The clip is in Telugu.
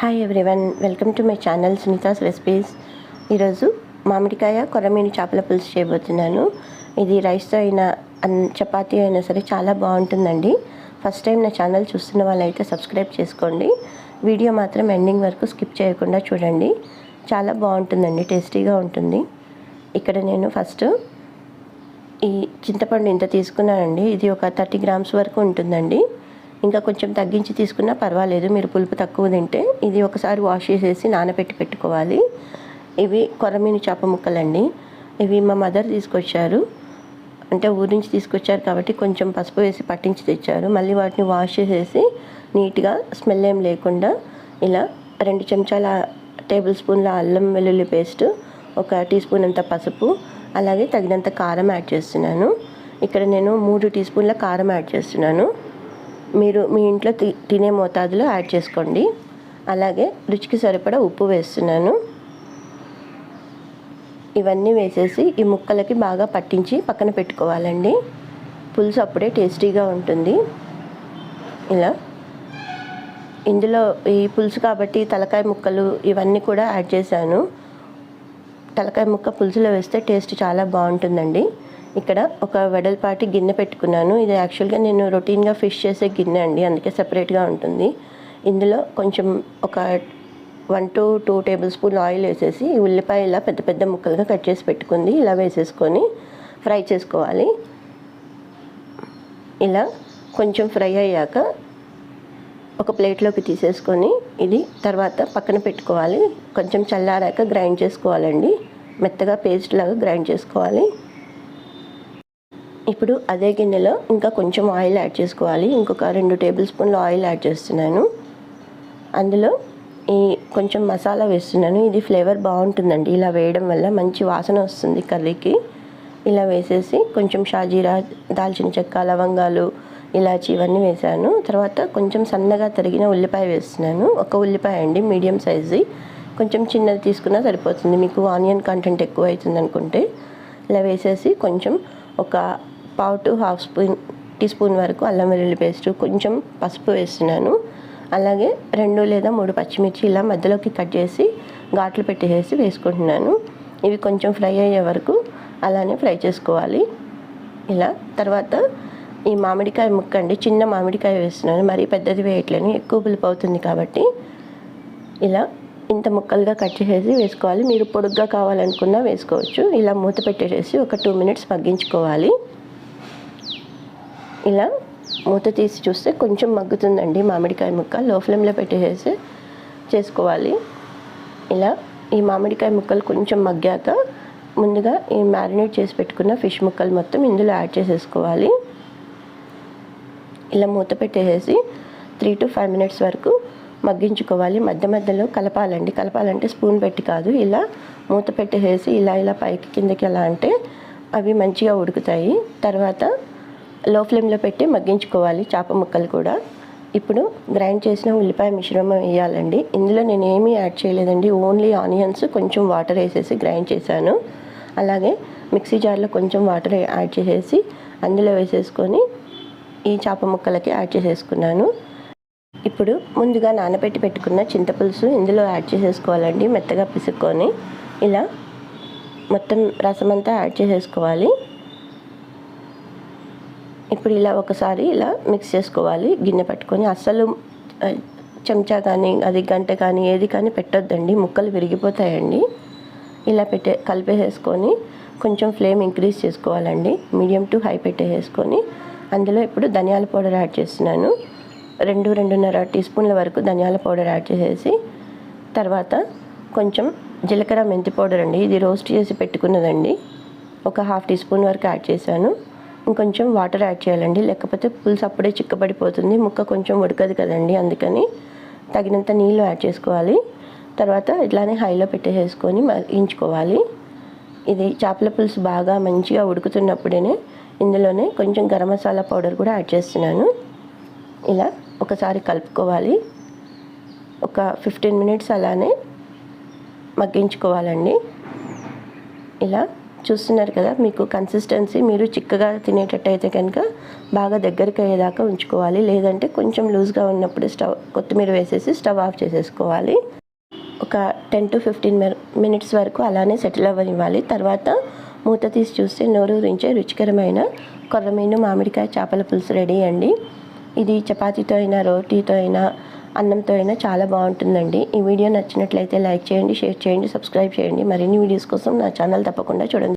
Hi everyone welcome to my channel Sunitha's recipes ఈరోజు మామిడికాయ కొరమీని చేపల పులుసు చేయబోతున్నాను. ఇది రైస్తో అయినా అన్ చపాతీ అయినా సరే చాలా బాగుంటుందండి. ఫస్ట్ టైం నా ఛానల్ చూస్తున్న వాళ్ళైతే సబ్స్క్రైబ్ చేసుకోండి. వీడియో మాత్రం ఎండింగ్ వరకు స్కిప్ చేయకుండా చూడండి. చాలా బాగుంటుందండి టేస్టీగా ఉంటుంది. ఇక్కడ నేను ఫస్ట్ ఈ చింతపండు ఇంత తీసుకున్నానండి. ఇది ఒక థర్టీ గ్రామ్స్ వరకు ఉంటుందండి. ఇంకా కొంచెం తగ్గించి తీసుకున్నా పర్వాలేదు. మీరు పులుపు తక్కువ తింటే ఇది ఒకసారి వాష్ చేసేసి నానబెట్టి పెట్టుకోవాలి. ఇవి కొరమీను చేప ముక్కలండి. ఇవి మా మదర్ తీసుకొచ్చారు. అంటే ఊరి నుంచి తీసుకొచ్చారు కాబట్టి కొంచెం పసుపు వేసి పట్టించి తెచ్చారు. మళ్ళీ వాటిని వాష్ చేసేసి నీట్గా స్మెల్ ఏం లేకుండా ఇలా రెండు చెంచాల టేబుల్ స్పూన్ల అల్లం వెల్లుల్లి పేస్ట్ ఒక టీ స్పూన్ అంత పసుపు అలాగే తగినంత కారం యాడ్ చేస్తున్నాను. ఇక్కడ నేను మూడు టీ స్పూన్ల కారం యాడ్ చేస్తున్నాను. మీరు మీ ఇంట్లో తి- తినే మోతాదులో యాడ్ చేసుకోండి. అలాగే రుచికి సరిపడా ఉప్పు వేస్తున్నాను. ఇవన్నీ వేసేసి ఈ ముక్కలకి బాగా పట్టించి పక్కన పెట్టుకోవాలండి. పులుసు అప్పుడే టేస్టీగా ఉంటుంది. ఇలా. ఇందులో ఈ పులుసు కాబట్టి తలకాయ ముక్కలు ఇవన్నీ కూడా యాడ్ చేశాను. తలకాయ ముక్క పులుసులో వేస్తే టేస్ట్ చాలా బాగుంటుందండి. ఇక్కడ ఒక వెడల్పాటి గిన్నె పెట్టుకున్నాను. ఇది యాక్చువల్గా నేను రొటీన్గా ఫిష్ చేసే గిన్నె అండి. అందుకే సపరేట్గా ఉంటుంది. ఇందులో కొంచెం ఒక one to two tablespoon oil వేసేసి ఉల్లిపాయ ఇలా పెద్ద పెద్ద ముక్కలుగా కట్ చేసి పెట్టుకుంది. ఇలా వేసేసుకొని ఫ్రై చేసుకోవాలి. ఇలా కొంచెం ఫ్రై అయ్యాక ఒక ప్లేట్లోకి తీసేసుకొని ఇది తర్వాత పక్కన పెట్టుకోవాలి. కొంచెం చల్లారాక గ్రైండ్ చేసుకోవాలండి. మెత్తగా పేస్ట్ లాగా గ్రైండ్ చేసుకోవాలి. ఇప్పుడు అదే గిన్నెలో ఇంకా కొంచెం ఆయిల్ యాడ్ చేసుకోవాలి. ఇంకొక రెండు టేబుల్ స్పూన్లు ఆయిల్ యాడ్ చేస్తున్నాను. అందులో ఈ కొంచెం మసాలా వేస్తున్నాను. ఇది ఫ్లేవర్ బాగుంటుందండి. ఇలా వేయడం వల్ల మంచి వాసన వస్తుంది కర్రీకి. ఇలా వేసేసి కొంచెం షాజీరా దాల్చిన చెక్క లవంగాలు ఇలాచి ఇవన్నీ వేసాను. తర్వాత కొంచెం సన్నగా తరిగిన ఉల్లిపాయ వేస్తున్నాను. ఒక ఉల్లిపాయ అండి మీడియం సైజు. కొంచెం చిన్నది తీసుకున్నా సరిపోతుంది. మీకు ఆనియన్ కంటెంట్ ఎక్కువ అవుతుంది అనుకుంటే. ఇలా వేసేసి కొంచెం ఒక పావు to half spoon tea spoon వరకు అల్లం వెల్లుల్లి పేస్ట్ కొంచెం పసుపు వేస్తున్నాను. అలాగే రెండు లేదా మూడు పచ్చిమిర్చి ఇలా మధ్యలోకి కట్ చేసి ఘాట్లు పెట్టేసి వేసుకుంటున్నాను. ఇవి కొంచెం ఫ్రై అయ్యే వరకు అలానే ఫ్రై చేసుకోవాలి. ఇలా తర్వాత ఈ మామిడికాయ ముక్క అండి చిన్న మామిడికాయ వేస్తున్నాను. మరీ పెద్దది వేయట్లేను ఎక్కువ పులుపు అవుతుంది కాబట్టి. ఇలా ఇంత ముక్కలుగా కట్ చేసేసి వేసుకోవాలి. మీరు పొడుగ్గా కావాలనుకున్నా వేసుకోవచ్చు. ఇలా మూత పెట్టేసి ఒక టూ మినిట్స్ మగ్గించుకోవాలి. ఇలా మూత తీసి చూస్తే కొంచెం మగ్గుతుందండి మామిడికాయ ముక్క. లో ఫ్లేమ్లో పెట్టేసేసి చేసుకోవాలి. ఇలా ఈ మామిడికాయ ముక్కలు కొంచెం మగ్గాక ముందుగా ఈ మ్యారినేట్ చేసి పెట్టుకున్న ఫిష్ ముక్కలు మొత్తం ఇందులో యాడ్ చేసేసుకోవాలి. ఇలా మూత పెట్టేసి త్రీ టు ఫైవ్ మినిట్స్ వరకు మగ్గించుకోవాలి. మధ్య మధ్యలో కలపాలండి. కలపాలంటే స్పూన్ పెట్టి కాదు. ఇలా మూత పెట్టేసి ఇలా ఇలా పైకి కిందకి ఎలా అంటే అవి మంచిగా ఉడుకుతాయి. తర్వాత లో ఫ్లేమ్లో పెట్టి మగ్గించుకోవాలి చేప ముక్కలు కూడా. ఇప్పుడు గ్రైండ్ చేసిన ఉల్లిపాయ మిశ్రమం వేయాలండి. ఇందులో నేను ఏమీ యాడ్ చేయలేదండి. ఓన్లీ ఆనియన్స్ కొంచెం వాటర్ వేసేసి గ్రైండ్ చేశాను. అలాగే మిక్సీ జార్లో కొంచెం వాటర్ యాడ్ చేసేసి అందులో వేసేసుకొని ఈ చేప ముక్కలకి యాడ్ చేసేసుకున్నాను. ఇప్పుడు ముందుగా నానబెట్టి పెట్టుకున్న చింతపులుసు ఇందులో యాడ్ చేసేసుకోవాలండి మెత్తగా పిసుక్కొని. ఇలా మొత్తం రసం అంతా యాడ్ చేసేసుకోవాలి. ఇప్పుడు ఇలా ఒకసారి ఇలా మిక్స్ చేసుకోవాలి. గిన్నె పట్టుకొని అస్సలు చెంచా కానీ అది గంట కానీ ఏది కానీ పెట్టొద్దండి. ముక్కలు విరిగిపోతాయండి. ఇలా పెట్టే కలిపేసేసుకొని కొంచెం ఫ్లేమ్ ఇంక్రీజ్ చేసుకోవాలండి. మీడియం టు హై పెట్టేసుకొని అందులో ఇప్పుడు ధనియాల పౌడర్ యాడ్ చేస్తున్నాను. రెండు రెండున్నర టీ స్పూన్ల వరకు ధనియాల పౌడర్ యాడ్ చేసేసి తర్వాత కొంచెం జీలకర్ర మెంతి పౌడర్ అండి. ఇది రోస్ట్ చేసి పెట్టుకున్నదండి. ఒక హాఫ్ టీ స్పూన్ వరకు యాడ్ చేశాను. ఇంకొంచెం వాటర్ యాడ్ చేయాలండి. లేకపోతే పులుసు అప్పుడే చిక్కబడిపోతుంది. ముక్క కొంచెం ఉడకదు కదండి. అందుకని తగినంత నీళ్ళు యాడ్ చేసుకోవాలి. తర్వాత ఇట్లానే హైలో పెట్టేసేసుకొని మగ్గించుకోవాలి ఇది చేపల పులుసు బాగా మంచిగా ఉడుకుతున్నప్పుడే ఇందులోనే కొంచెం గరం మసాలా పౌడర్ కూడా యాడ్ చేస్తున్నాను. ఇలా ఒకసారి కలుపుకోవాలి. ఒక ఫిఫ్టీన్ మినిట్స్ అలానే మగ్గించుకోవాలండి. ఇలా చూస్తున్నారు కదా మీకు కన్సిస్టెన్సీ మీరు చిక్కగా తినేటట్టయితే కనుక బాగా దగ్గరికి అయ్యేదాకా ఉంచుకోవాలి. లేదంటే కొంచెం లూజ్గా ఉన్నప్పుడు స్టవ్ కొత్తిమీర వేసేసి స్టవ్ ఆఫ్ చేసేసుకోవాలి. ఒక టెన్ టు ఫిఫ్టీన్ మినిట్స్ వరకు అలానే సెటిల్ అవ్వనివ్వాలి. తర్వాత మూత తీసి చూస్తే నోరూరించే రుచికరమైన కొర్రమీను మామిడికాయ చేపల పులుసు రెడీ అండి. ఇది చపాతీతో అయినా రోటీతో అయినా అన్నంతో అయినా చాలా బాగుంటుందండి. ఈ వీడియో నచ్చినట్లయితే లైక్ చేయండి షేర్ చేయండి సబ్స్క్రైబ్ చేయండి. మరిన్ని వీడియోస్ కోసం నా ఛానల్ తప్పకుండా చూడండి.